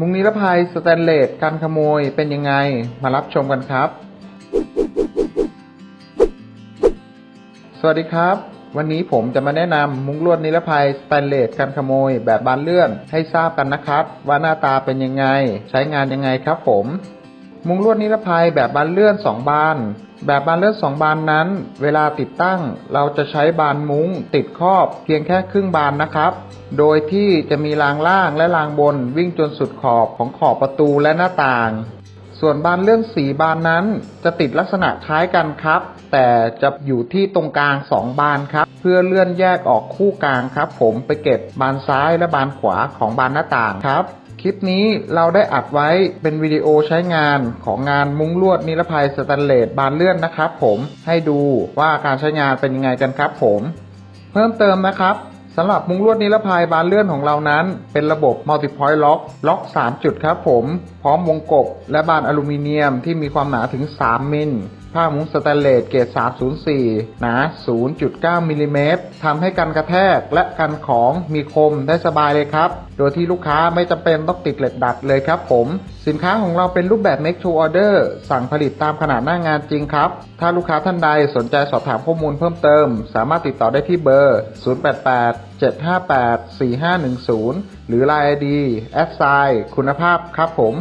มุงนิรภัยสแตนเลสการขโมยเป็นยังไงมารับชมกันครับ สวัสดีครับ วันนี้ผมจะมาแนะนำมุ้งลวดนิรภัยสแตนเลสกันขโมยแบบบานเลื่อนให้ทราบกันนะครับ ว่าหน้าตาเป็นยังไง ใช้งานยังไงครับผม มุ้งลวดนิรภัยแบบบานเลื่อน 2 บาน แบบบานเลื่อน2บานนั้น เวลาติดตั้งเราจะใช้บานมุ้งติดครอบเพียงแค่ครึ่งบานนะครับ โดยที่จะมีรางล่างและรางบนวิ่งจนสุดขอบของขอบประตูและหน้าต่าง ส่วนบานเลื่อนสีบานนั้น จะติดลักษณะคล้ายกันครับ แต่จะอยู่ที่ตรงกลาง 2 บานครับ เพื่อเลื่อนแยกออกคู่กลางครับ ผมไปเก็บบานซ้ายและบานขวาของบานหน้าต่างครับ คลิปนี้เราได้อัดไว้เป็นวิดีโอใช้งานของงานมุ้งลวดนิรภัยสแตนเลสบานเลื่อนนะครับผมให้ดูว่าการใช้งานเป็นยังไงกันครับผม เพิ่มเติมนะครับสำหรับมุ้งลวดนิรภัยบานเลื่อนของเรานั้น เป็นระบบ Multi-Point Lock ล็อก 3 จุดครับผม พร้อมวงกบและบานอลูมิเนียมที่มีความหนาถึง 3 มิล ผ้ามุ้งสแตนเลสเกรด 304 หนา 0.9 มิลลิเมตรทำให้กันกระแทกและกันของมีคมได้สบายเลยครับ โดยที่ลูกค้าไม่จำเป็นต้องติดเหล็กดัดเลยครับผม สินค้าของเราเป็นรูปแบบ make to order สั่งผลิตตามขนาดหน้างานจริงครับ ถ้าลูกค้าท่านใดสนใจสอบถามข้อมูลเพิ่มเติม สามารถติดต่อได้ที่เบอร์ 088 758 4510 หรือ Line ID แอดไซคุณภาพครับผม